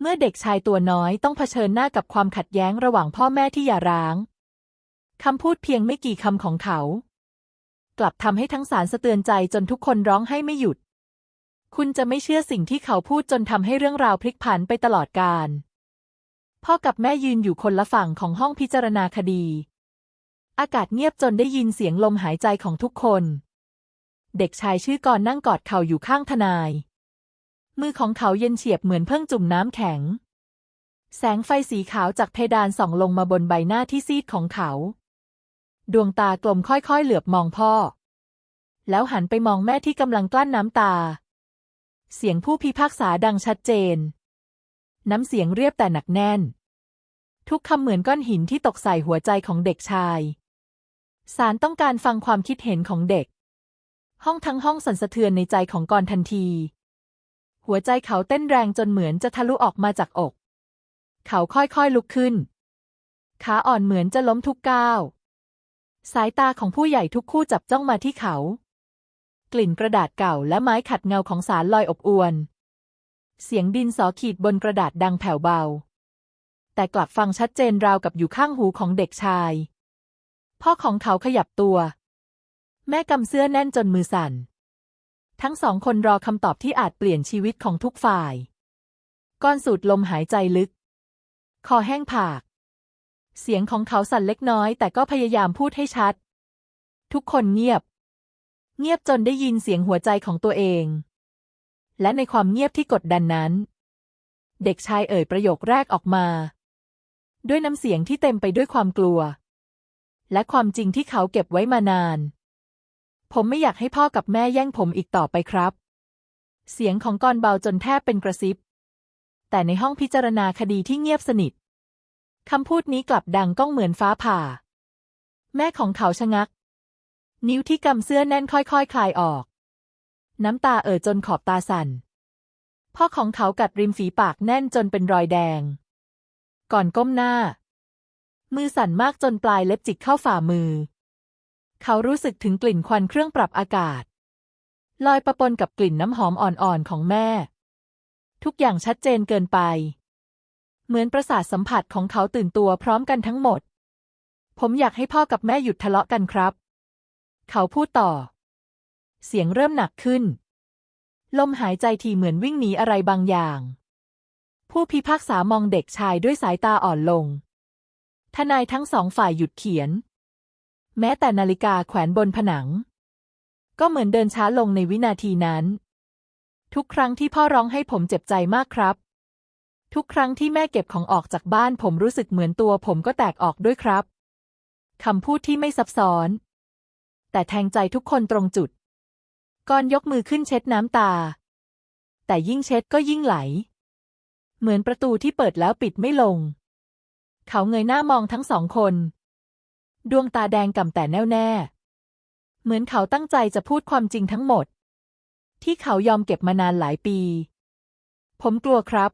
เมื่อเด็กชายตัวน้อยต้องเผชิญหน้ากับความขัดแย้งระหว่างพ่อแม่ที่หย่าร้าง คำพูดเพียงไม่กี่คำของเขา กลับทำให้ทั้งสารสะเตือนใจจนทุกคนร้องให้ไม่หยุด คุณจะไม่เชื่อสิ่งที่เขาพูดจนทำให้เรื่องราวพลิกผันไปตลอดกาลพ่อกับแม่ยืนอยู่คนละฝั่งของห้องพิจารณาคดี อากาศเงียบจนได้ยินเสียงลมหายใจของทุกคน เด็กชายชื่อกรนั่งกอดเข่าอยู่ข้างทนาย มือของเขาเย็นเฉียบเหมือนเพิ่งจุ่มน้ำแข็ง แสงไฟสีขาวจากเพดานส่องลงมาบนใบหน้าที่ซีดของเขา ดวงตากลมค่อยๆ เหลือบมองพ่อ แล้วหันไปมองแม่ที่กำลังกลั้นน้ำตา เสียงผู้พิพากษาดังชัดเจน น้ำเสียงเรียบแต่หนักแน่น ทุกคำเหมือนก้อนหินที่ตกใส่หัวใจของเด็กชายศาลต้องการฟังความคิดเห็นของเด็ก ห้องทั้งห้องสั่นสะเทือนในใจของกรทันที หัวใจเขาเต้นแรงจนเหมือนจะทะลุออกมาจากอก เขาค่อยๆลุกขึ้น ขาอ่อนเหมือนจะล้มทุกก้าว สายตาของผู้ใหญ่ทุกคู่จับจ้องมาที่เขา กลิ่นกระดาษเก่าและไม้ขัดเงาของสารลอยอบอวน เสียงดินสอขีดบนกระดาษดังแผ่วเบา แต่กลับฟังชัดเจนราวกับอยู่ข้างหูของเด็กชาย พ่อของเขาขยับตัว แม่กำเสื้อแน่นจนมือสั่น ทั้งสองคนรอคำตอบที่อาจเปลี่ยนชีวิตของทุกฝ่าย ก้อนสูดลมหายใจลึก คอแห้งผาก เสียงของเขาสั่นเล็กน้อย แต่ก็พยายามพูดให้ชัด ทุกคนเงียบ เงียบจนได้ยินเสียงหัวใจของตัวเอง และในความเงียบที่กดดันนั้น เด็กชายเอ่ยประโยคแรกออกมา ด้วยน้ำเสียงที่เต็มไปด้วยความกลัว และความจริงที่เขาเก็บไว้มานาน ผมไม่อยากให้พ่อกับแม่แย่งผมอีกต่อไปครับ เสียงของกรเบาจนแทบเป็นกระซิบ แต่ในห้องพิจารณาคดีที่เงียบสนิทคำพูดนี้กลับดังก้องเหมือนฟ้าผ่า แม่ของเขาชะงัก นิ้วที่กำเสื้อแน่นค่อยๆคคลายออก น้ำตาเอ่อจนขอบตาสั่น พ่อของเขากัดริมฝีปากแน่นจนเป็นรอยแดง ก่อนก้มหน้า มือสั่นมากจนปลายเล็บจิกเข้าฝ่ามือ เขารู้สึกถึงกลิ่นควันเครื่องปรับอากาศ ลอยประปนกับกลิ่นน้ำหอมอ่อนๆของแม่ ทุกอย่างชัดเจนเกินไป เหมือนประสาทสัมผัสของเขาตื่นตัวพร้อมกันทั้งหมด ผมอยากให้พ่อกับแม่หยุดทะเลาะกันครับ เขาพูดต่อ เสียงเริ่มหนักขึ้น ลมหายใจทีเหมือนวิ่งหนีอะไรบางอย่าง ผู้พิพากษามองเด็กชายด้วยสายตาอ่อนลงทนายทั้งสองฝ่ายหยุดเขียน แม้แต่นาฬิกาแขวนบนผนัง ก็เหมือนเดินช้าลงในวินาทีนั้น ทุกครั้งที่พ่อร้องให้ผมเจ็บใจมากครับ ทุกครั้งที่แม่เก็บของออกจากบ้านผมรู้สึกเหมือนตัวผมก็แตกออกด้วยครับคำพูดที่ไม่ซับซ้อน แต่แทงใจทุกคนตรงจุดก่อนยกมือขึ้นเช็ดน้ำตา แต่ยิ่งเช็ดก็ยิ่งไหล เหมือนประตูที่เปิดแล้วปิดไม่ลง เขาเงยหน้ามองทั้งสองคน ดวงตาแดงก่ำแต่แน่วแน่ เหมือนเขาตั้งใจจะพูดความจริงทั้งหมด ที่เขายอมเก็บมานานหลายปี ผมกลัวครับ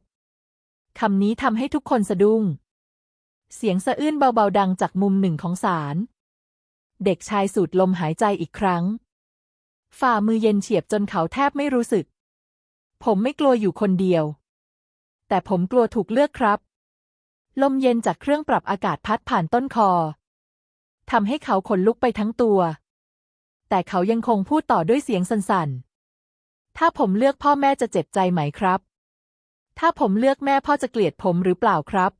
คำนี้ทำให้ทุกคนสะดุ้ง เสียงสะอื้นเบาๆดังจากมุมหนึ่งของศาล เด็กชายสูดลมหายใจอีกครั้ง ฝ่ามือเย็นเฉียบจนเขาแทบไม่รู้สึก ผมไม่กลัวอยู่คนเดียว แต่ผมกลัวถูกเลือกครับ ลมเย็นจากเครื่องปรับอากาศพัดผ่านต้นคอ ทำให้เขาขนลุกไปทั้งตัว แต่เขายังคงพูดต่อด้วยเสียงสั่นๆ ถ้าผมเลือกพ่อแม่จะเจ็บใจไหมครับ ถ้าผมเลือกแม่พ่อจะเกลียดผมหรือเปล่าครับ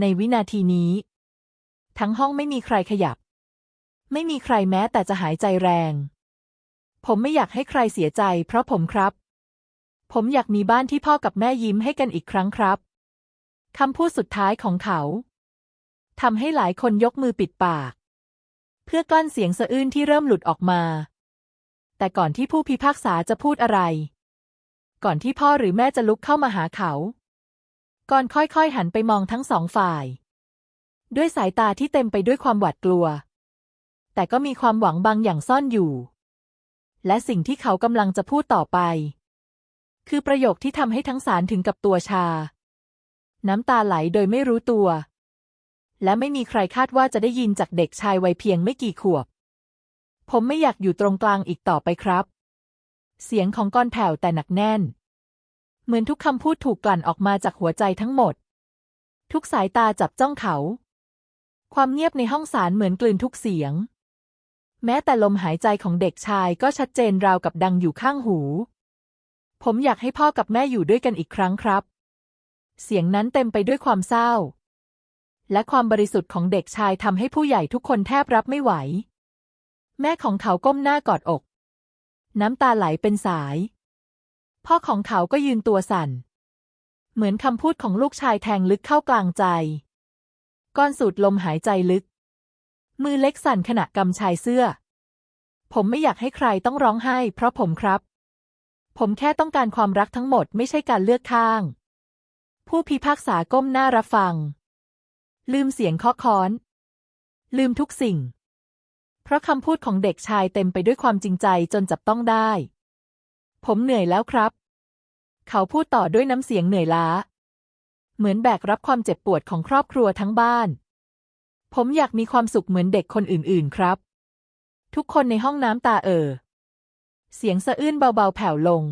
ในวินาทีนี้ ทั้งห้องไม่มีใครขยับ ไม่มีใครแม้แต่จะหายใจแรง ผมไม่อยากให้ใครเสียใจ เพราะผมครับ ผมอยากมีบ้านที่พ่อกับแม่ยิ้มให้กันอีกครั้งครับคำพูดสุดท้ายของเขา ทำให้หลายคนยกมือปิดปาก เพื่อกลั้นเสียงสะอื้นที่เริ่มหลุดออกมา แต่ก่อนที่ผู้พิพากษาจะพูดอะไร ก่อนที่พ่อหรือแม่จะลุกเข้ามาหาเขา ก่อนค่อยๆหันไปมองทั้งสองฝ่าย ด้วยสายตาที่เต็มไปด้วยความหวาดกลัว แต่ก็มีความหวังบางอย่างซ่อนอยู่ และสิ่งที่เขากำลังจะพูดต่อไป คือประโยคที่ทำให้ทั้งสารถึงกับตัวชา น้ำตาไหลโดยไม่รู้ตัว และไม่มีใครคาดว่าจะได้ยินจากเด็กชายวัยเพียงไม่กี่ขวบ ผมไม่อยากอยู่ตรงกลางอีกต่อไปครับ เสียงของก้อนแผ่วแต่หนักแน่น เหมือนทุกคำพูดถูกกลั่นออกมาจากหัวใจทั้งหมด ทุกสายตาจับจ้องเขา ความเงียบในห้องศาลเหมือนกลืนทุกเสียง แม้แต่ลมหายใจของเด็กชายก็ชัดเจนราวกับดังอยู่ข้างหู ผมอยากให้พ่อกับแม่อยู่ด้วยกันอีกครั้งครับ เสียงนั้นเต็มไปด้วยความเศร้า และความบริสุทธิ์ของเด็กชายทำให้ผู้ใหญ่ทุกคนแทบรับไม่ไหว แม่ของเขาก้มหน้ากอดอก น้ำตาไหลเป็นสาย พ่อของเขาก็ยืนตัวสั่น เหมือนคำพูดของลูกชายแทงลึกเข้ากลางใจ ก้อนสูดลมหายใจลึก มือเล็กสั่นขณะกำชายเสื้อ ผมไม่อยากให้ใครต้องร้องไห้ เพราะผมครับ ผมแค่ต้องการความรักทั้งหมดไม่ใช่การเลือกข้าง ผู้พิพากษาก้มหน้ารับฟัง ลืมเสียงเคาะค้อน ลืมทุกสิ่ง เพราะคำพูดของเด็กชายเต็มไปด้วยความจริงใจจนจับต้องได้ ผมเหนื่อยแล้วครับ เขาพูดต่อด้วยน้ำเสียงเหนื่อยล้า เหมือนแบกรับความเจ็บปวดของครอบครัวทั้งบ้าน ผมอยากมีความสุขเหมือนเด็กคนอื่นๆครับ ทุกคนในห้องน้ำตาเอ่อ เสียงสะอื้นเบาๆแผ่วลง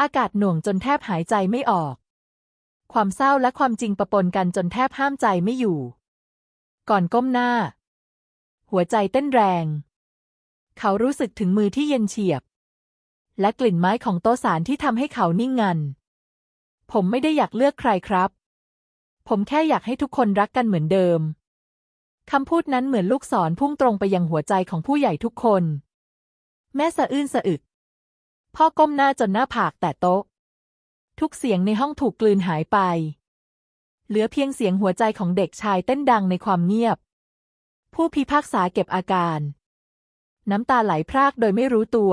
อากาศหน่วงจนแทบหายใจไม่ออก ความเศร้าและความจริงปะปนกันจนแทบห้ามใจไม่อยู่ ก่อนก้มหน้า หัวใจเต้นแรง เขารู้สึกถึงมือที่เย็นเฉียบ และกลิ่นไม้ของโต๊ะสารที่ทำให้เขานิ่งงัน ผมไม่ได้อยากเลือกใครครับ ผมแค่อยากให้ทุกคนรักกันเหมือนเดิมคำพูดนั้นเหมือนลูกศรพุ่งตรงไปยังหัวใจของผู้ใหญ่ทุกคน แม่สะอื้นสะอึก พ่อก้มหน้าจนหน้าผากแตะโต๊ะ ทุกเสียงในห้องถูกกลืนหายไป เหลือเพียงเสียงหัวใจของเด็กชายเต้นดังในความเงียบ ผู้พิพากษาเก็บอาการ น้ำตาไหลพรากโดยไม่รู้ตัว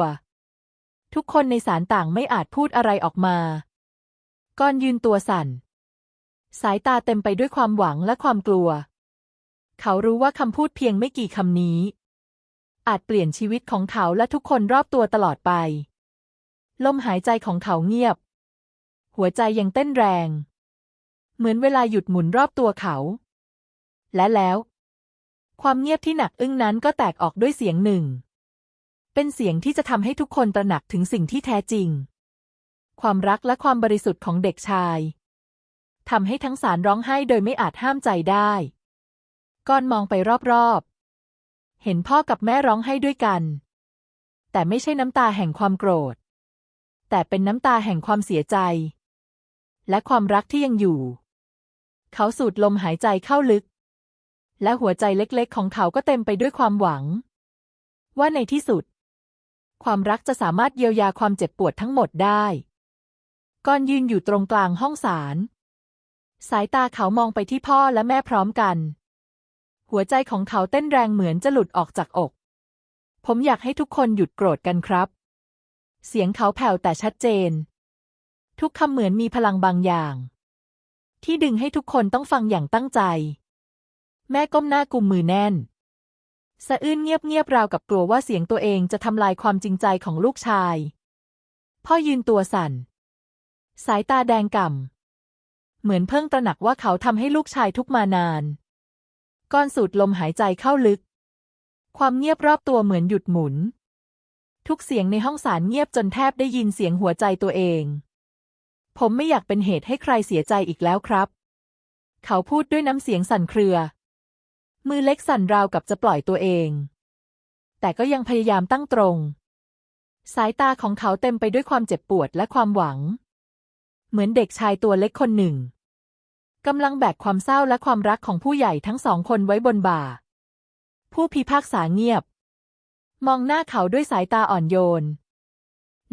ทุกคนในศาลต่างไม่อาจพูดอะไรออกมา ก้อนยืนตัวสั่น สายตาเต็มไปด้วยความหวังและความกลัว เขารู้ว่าคำพูดเพียงไม่กี่คำนี้ อาจเปลี่ยนชีวิตของเขาและทุกคนรอบตัวตลอดไปลมหายใจของเขาเงียบ หัวใจยังเต้นแรง เหมือนเวลาหยุดหมุนรอบตัวเขา และแล้ว ความเงียบที่หนักอึ้งนั้นก็แตกออกด้วยเสียงหนึ่ง เป็นเสียงที่จะทำให้ทุกคนตระหนักถึงสิ่งที่แท้จริง ความรักและความบริสุทธิ์ของเด็กชายทำให้ทั้งสารร้องไห้โดยไม่อาจห้ามใจได้ก้อนมองไปรอบๆ เห็นพ่อกับแม่ร้องไห้ด้วยกัน แต่ไม่ใช่น้ำตาแห่งความโกรธ แต่เป็นน้ำตาแห่งความเสียใจ และความรักที่ยังอยู่ เขาสูดลมหายใจเข้าลึก และหัวใจเล็กๆ ของเขาก็เต็มไปด้วยความหวัง ว่าในที่สุด ความรักจะสามารถเยียวยาความเจ็บปวดทั้งหมดได้ก้อนยืนอยู่ตรงกลางห้องศาลสายตาเขามองไปที่พ่อและแม่พร้อมกัน หัวใจของเขาเต้นแรงเหมือนจะหลุดออกจากอก ผมอยากให้ทุกคนหยุดโกรธกันครับ เสียงเขาแผ่วแต่ชัดเจน ทุกคำเหมือนมีพลังบางอย่าง ที่ดึงให้ทุกคนต้องฟังอย่างตั้งใจ แม่ก้มหน้ากุมมือแน่น สะอื้นเงียบๆราวกับกลัวว่าเสียงตัวเองจะทำลายความจริงใจของลูกชาย พ่อยืนตัวสั่น สายตาแดงก่ำเหมือนเพิ่งตระหนักว่าเขาทำให้ลูกชายทุกมานานก้อนสูดลมหายใจเข้าลึก ความเงียบรอบตัวเหมือนหยุดหมุน ทุกเสียงในห้องศาลเงียบจนแทบได้ยินเสียงหัวใจตัวเอง ผมไม่อยากเป็นเหตุให้ใครเสียใจอีกแล้วครับ เขาพูดด้วยน้ำเสียงสั่นเครือ มือเล็กสั่นราวกับจะปล่อยตัวเอง แต่ก็ยังพยายามตั้งตรง สายตาของเขาเต็มไปด้วยความเจ็บปวดและความหวัง เหมือนเด็กชายตัวเล็กคนหนึ่งกำลังแบกความเศร้าและความรักของผู้ใหญ่ทั้งสองคนไว้บนบ่า ผู้พิพากษาเงียบ มองหน้าเขาด้วยสายตาอ่อนโยน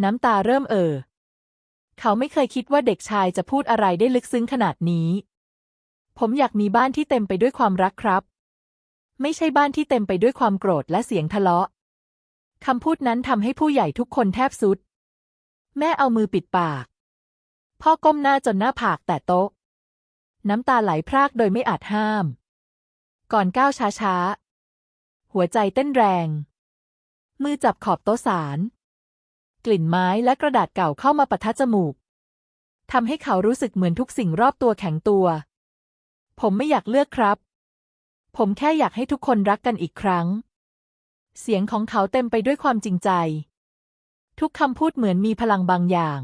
น้ำตาเริ่มเอ่อ เขาไม่เคยคิดว่าเด็กชายจะพูดอะไรได้ลึกซึ้งขนาดนี้ ผมอยากมีบ้านที่เต็มไปด้วยความรักครับ ไม่ใช่บ้านที่เต็มไปด้วยความโกรธและเสียงทะเลาะคำพูดนั้นทำให้ผู้ใหญ่ทุกคนแทบสุด แม่เอามือปิดปาก พ่อก้มหน้าจนหน้าผากแตะโต๊ะ น้ำตาไหลพรากโดยไม่อาจห้าม ก่อนก้าวช้าๆ หัวใจเต้นแรง มือจับขอบโต๊ะสาร กลิ่นไม้และกระดาษเก่าเข้ามาปะทะจมูกทำให้เขารู้สึกเหมือนทุกสิ่งรอบตัวแข็งตัว ผมไม่อยากเลือกครับ ผมแค่อยากให้ทุกคนรักกันอีกครั้ง เสียงของเขาเต็มไปด้วยความจริงใจ ทุกคำพูดเหมือนมีพลังบางอย่าง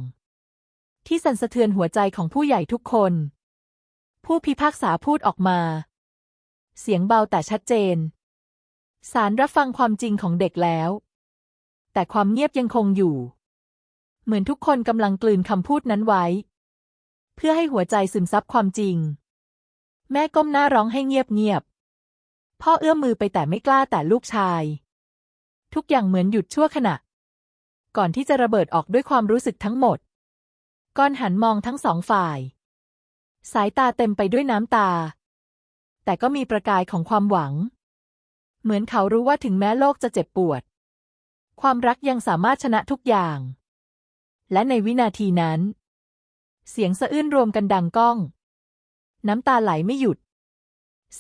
ที่สั่นสะเทือนหัวใจของผู้ใหญ่ทุกคน ผู้พิพากษาพูดออกมา เสียงเบาแต่ชัดเจนศาลรับฟังความจริงของเด็กแล้ว แต่ความเงียบยังคงอยู่ เหมือนทุกคนกำลังกลืนคำพูดนั้นไว้ เพื่อให้หัวใจซึมซับความจริง แม่ก้มหน้าร้องให้เงียบๆพ่อเอื้อมมือไปแต่ไม่กล้าแต่ลูกชาย ทุกอย่างเหมือนหยุดชั่วขณะ ก่อนที่จะระเบิดออกด้วยความรู้สึกทั้งหมดก้อนหันมองทั้งสองฝ่าย สายตาเต็มไปด้วยน้ำตา แต่ก็มีประกายของความหวัง เหมือนเขารู้ว่าถึงแม้โลกจะเจ็บปวด ความรักยังสามารถชนะทุกอย่าง และในวินาทีนั้น เสียงสะอื้นรวมกันดังก้อง น้ำตาไหลไม่หยุด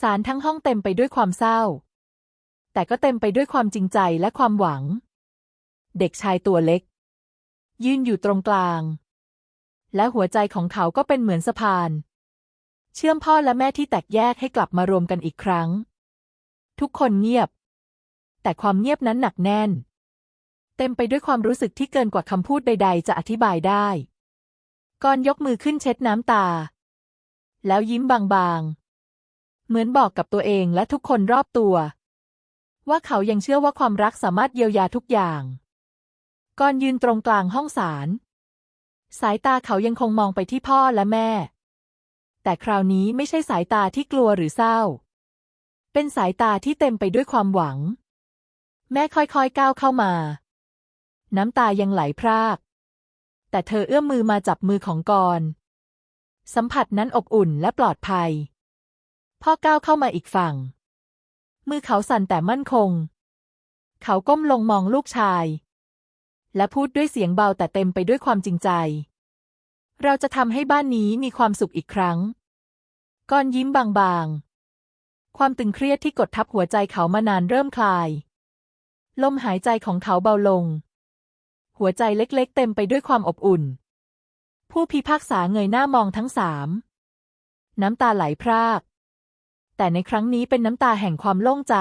สารทั้งห้องเต็มไปด้วยความเศร้า แต่ก็เต็มไปด้วยความจริงใจและความหวัง เด็กชายตัวเล็ก ยืนอยู่ตรงกลาง และหัวใจของเขาก็เป็นเหมือนสะพาน เชื่อมพ่อและแม่ที่แตกแยกให้กลับมารวมกันอีกครั้ง ทุกคนเงียบ แต่ความเงียบนั้นหนักแน่น เต็มไปด้วยความรู้สึกที่เกินกว่าคำพูดใด ๆ จะอธิบายได้ก่อนยกมือขึ้นเช็ดน้ำตา แล้วยิ้มบางๆ เหมือนบอกกับตัวเองและทุกคนรอบตัว ว่าเขายังเชื่อว่าความรักสามารถเยียวยาทุกอย่างก่อนยืนตรงกลางห้องศาลสายตาเขายังคงมองไปที่พ่อและแม่ แต่คราวนี้ไม่ใช่สายตาที่กลัวหรือเศร้า เป็นสายตาที่เต็มไปด้วยความหวัง แม่ค่อยๆก้าวเข้ามา น้ำตายังไหลพราก แต่เธอเอื้อมมือมาจับมือของกรณ์สัมผัสนั้นอบอุ่นและปลอดภัย พ่อก้าวเข้ามาอีกฝั่ง มือเขาสั่นแต่มั่นคง เขาก้มลงมองลูกชาย และพูดด้วยเสียงเบาแต่เต็มไปด้วยความจริงใจ เราจะทำให้บ้านนี้มีความสุขอีกครั้งก้อนยิ้มบางๆ ความตึงเครียดที่กดทับหัวใจเขามานานเริ่มคลาย ลมหายใจของเขาเบาลง หัวใจเล็กๆ เต็มไปด้วยความอบอุ่น ผู้พิพากษาเงยหน้ามองทั้งสาม น้ำตาไหลพราก แต่ในครั้งนี้เป็นน้ำตาแห่งความโล่งใจ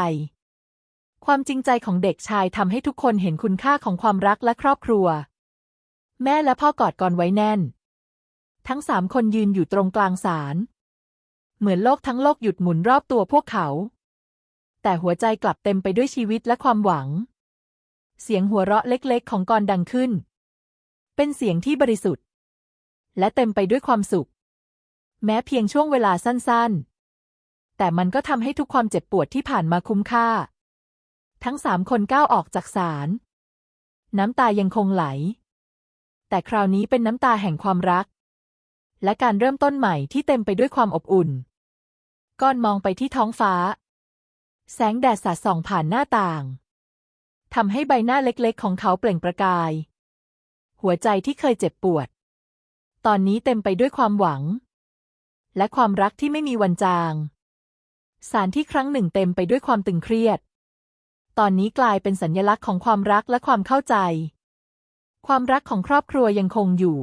ความจริงใจของเด็กชายทำให้ทุกคนเห็นคุณค่าของความรักและครอบครัว แม่และพ่อกอดกอนไว้แน่น ทั้งสามคนยืนอยู่ตรงกลางศาลเหมือนโลกทั้งโลกหยุดหมุนรอบตัวพวกเขา แต่หัวใจกลับเต็มไปด้วยชีวิตและความหวัง เสียงหัวเราะเล็กๆ ของกรดังขึ้น เป็นเสียงที่บริสุทธิ์ และเต็มไปด้วยความสุข แม้เพียงช่วงเวลาสั้นๆ แต่มันก็ทำให้ทุกความเจ็บปวดที่ผ่านมาคุ้มค่า ทั้งสามคนก้าวออกจากศาลน้ำตายังคงไหล แต่คราวนี้เป็นน้ำตาแห่งความรัก และการเริ่มต้นใหม่ที่เต็มไปด้วยความอบอุ่นก้อนมองไปที่ท้องฟ้า แสงแดดสาดส่องผ่านหน้าต่าง ทำให้ใบหน้าเล็กๆ ของเขาเปล่งประกาย หัวใจที่เคยเจ็บปวด ตอนนี้เต็มไปด้วยความหวัง และความรักที่ไม่มีวันจาง สารที่ครั้งหนึ่งเต็มไปด้วยความตึงเครียด ตอนนี้กลายเป็นสัญลักษณ์ของความรักและความเข้าใจ ความรักของครอบครัวยังคงอยู่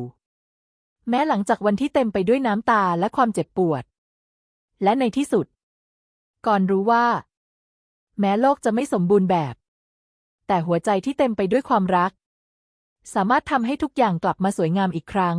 แม้หลังจากวันที่เต็มไปด้วยน้ำตาและความเจ็บปวด และในที่สุด ก่อนรู้ว่า แม้โลกจะไม่สมบูรณ์แบบ แต่หัวใจที่เต็มไปด้วยความรัก สามารถทำให้ทุกอย่างกลับมาสวยงามอีกครั้ง